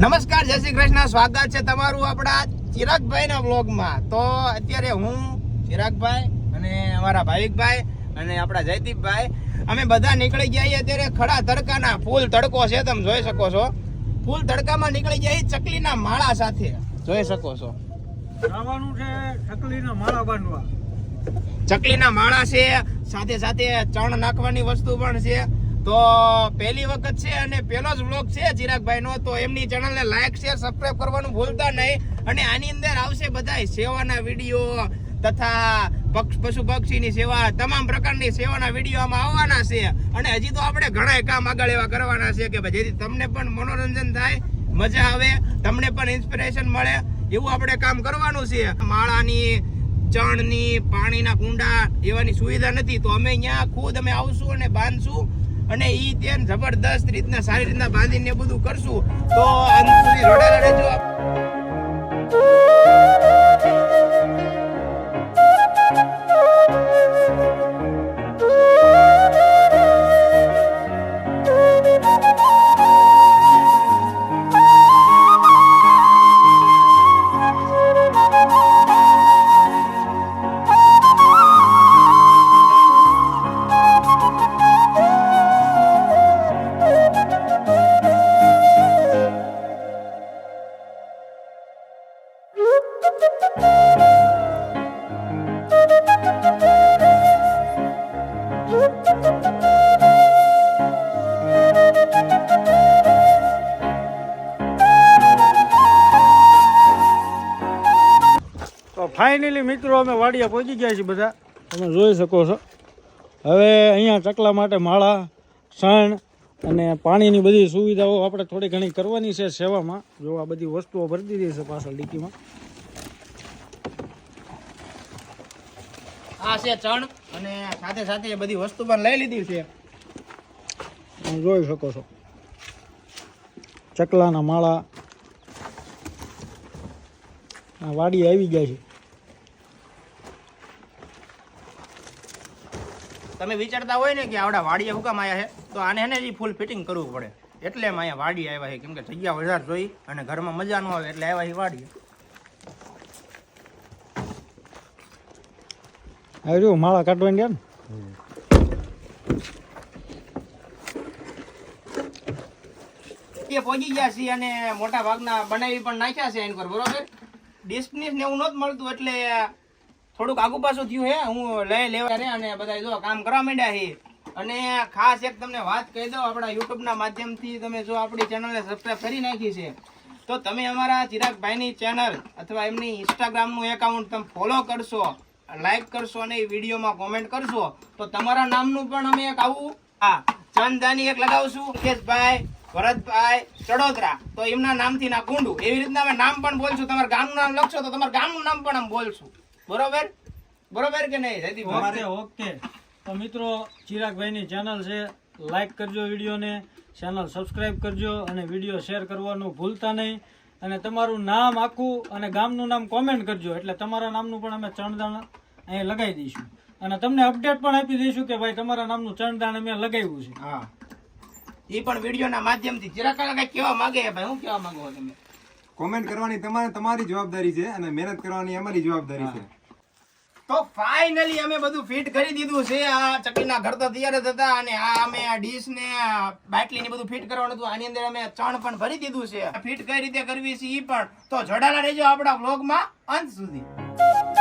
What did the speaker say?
નમસ્કાર જય શ્રી કૃષ્ણ. સ્વાગત છે તમારું આપણા ચિરાગભાઈના વ્લોગમાં. બ્લોગમાં તો અત્યારે હું ચિરાગભાઈ અને અમારા ભાવિકભાઈ અને આપણા જયદીપભાઈ અમે બધા નીકળી ગયા છીએ અત્યારે ખડા તડકાના. ફૂલ તડકો છે તમે જોઈ શકો છો. ફૂલ તડકામાં નીકળી ગયા ચકલીના માળા સાથે. જોઈ શકો છો. જવાનું છે ચકલીના માળા બાંધવા. ચકલીના માળા છે. સાથે સાથે ચણ નાખવાની વસ્તુ પણ છે. તો પહેલી વખત છે અને પહેલો જ વ્લોગ છે ચિરાગભાઈ નો તો એમની ચેનલને લાઈક શેર સબસ્ક્રાઇબ કરવાનું ભૂલતા નહીં. અને આની અંદર આવશે બધા સેવાના વીડિયો તથા પશુ પક્ષીની સેવા, તમામ પ્રકારની સેવાના વિડીયોમાં આવવાના છે. અને હજી તો આપણે ઘણા કામ આગળ એવા કરવાના છે કે જેથી તમને પણ મનોરંજન થાય, મજા આવે, તમને પણ ઇન્સ્પિરેશન મળે. એવું આપણે કામ કરવાનું છે. માળાની, ચણની, પાણીના કુંડા એવાની સુવિધા નથી. તો અમે અહીંયા ખુદ અમે આવશું અને બાંધશું. અને ઈ તેન જબરદસ્ત રીતના સારી રીતના બાંધીને બધું કરશું, તો અંત સુધી જોડાયેલા રહેજો તો ફાઇનલી મિત્રો અમે વાડિયા પહોંચી ગયા છીએ બધા. તમે જોઈ શકો છો. હવે અહીંયા ચકલા માટે માળા સણ અને પાણીની બધી સુવિધાઓ આપણે થોડી ઘણી કરવાની છે સેવામાં. જો આ બધી વસ્તુઓ ભરી દીધી છે પાછળ ડીકીમાં. આ છે ચણ અને સાથે સાથે બધી વસ્તુ પણ લઈ લીધી છે. જોઈ શકો છો. ચકલાના માળા. આ વાડી આવી ગયા છે. તમે વિચારતા હોય ને કે આવડા વાડીએ હુકામ આવ્યા છે તો આને એને ને ફૂલ ફિટિંગ કરવું પડે. એટલે એમ અહીંયા વાડી આવ્યા છે. કેમ કે જગ્યા વધારે જોઈ અને ઘરમાં મજા ન આવે એટલે આવ્યા છે વાડીએ. હવે જો માળા કાઢવા ગયા ને? એ પહોંચી ગયા છે અને મોટા ભાગના બનાવી પણ નાખ્યા છે એની પર બરોબર? ડિસ્ટન્સ ને એવું નહોતું મળતું એટલે થોડુંક આગુ પાછું થયું હે, હું લઈ લેવા રે અને બધા જો કામ કરવા માંડ્યા છે અને ખાસ એક તમને વાત કહી દઉં, આપણા યુટ્યુબના માધ્યમથી તમે જો આપણી ચેનલને સબસ્ક્રાઈબ કરી નાખી છે, તો તમે અમારા ચિરાગભાઈની ચેનલ અથવા એમની ઇન્સ્ટાગ્રામનું એકાઉન્ટ તમે ફોલો કરશો લાઈક કરશો અને એ વિડીયોમાં કોમેન્ટ કરશો, તો તમારા નામનું પણ અમે એક આવું, હા, ચંદાની એક લગાવશું, મુકેશભાઈ, ભરતભાઈ ચડોદરા તો એમના નામથી ના કુંડું એવી રીતના અમે નામ પણ બોલશું, તમારા ગામનું નામ લખશો તો તમારા ગામનું નામ પણ અમે બોલશું. બરોબર? બરોબર કે નહીં જયદીપ? Okay okay. તો મિત્રો ચિરાગભાઈની ચેનલ છે. લાઈક કરજો વિડીયોને. ચેનલ સબસ્ક્રાઈબ કરજો અને વીડિયો શેર કરવાનું ભૂલતા નહીં. અને તમારું નામ આખું અને ગામનું નામ કોમેન્ટ કરજો. એટલે તમારા નામનું પણ અમે ચણદાણ અહીં લગાવી દઈશું. અને તમને અપડેટ પણ આપી દઈશું કે ભાઈ તમારા નામનું ચણદાણ અમે લગાવ્યું છે. હા. એ પણ વિડીયોના માધ્યમથી. ચિરાગ કાકા કઈ કહેવા માંગે ભાઈ? હું કહેવા માંગો તમે? કોમેન્ટ કરવાની તમારે તમારી જવાબદારી છે અને મહેનત કરવાની અમારી જવાબદારી છે. તો ફાઇનલી અમે બધું ફિટ કરી દીધું છે. આ ચકલીના ઘર તો તૈયાર જ હતા અને આ અમે આ ડીશ ને બાટલી ને બધું ફિટ કરવાનું હતું. આની અંદર અમે ચણ પણ ભરી દીધું છે. ફિટ કઈ રીતે કરવી છે એ પણ તો જોડાયેલા રહેજો આપણા વ્લોગમાં. અંત સુધી.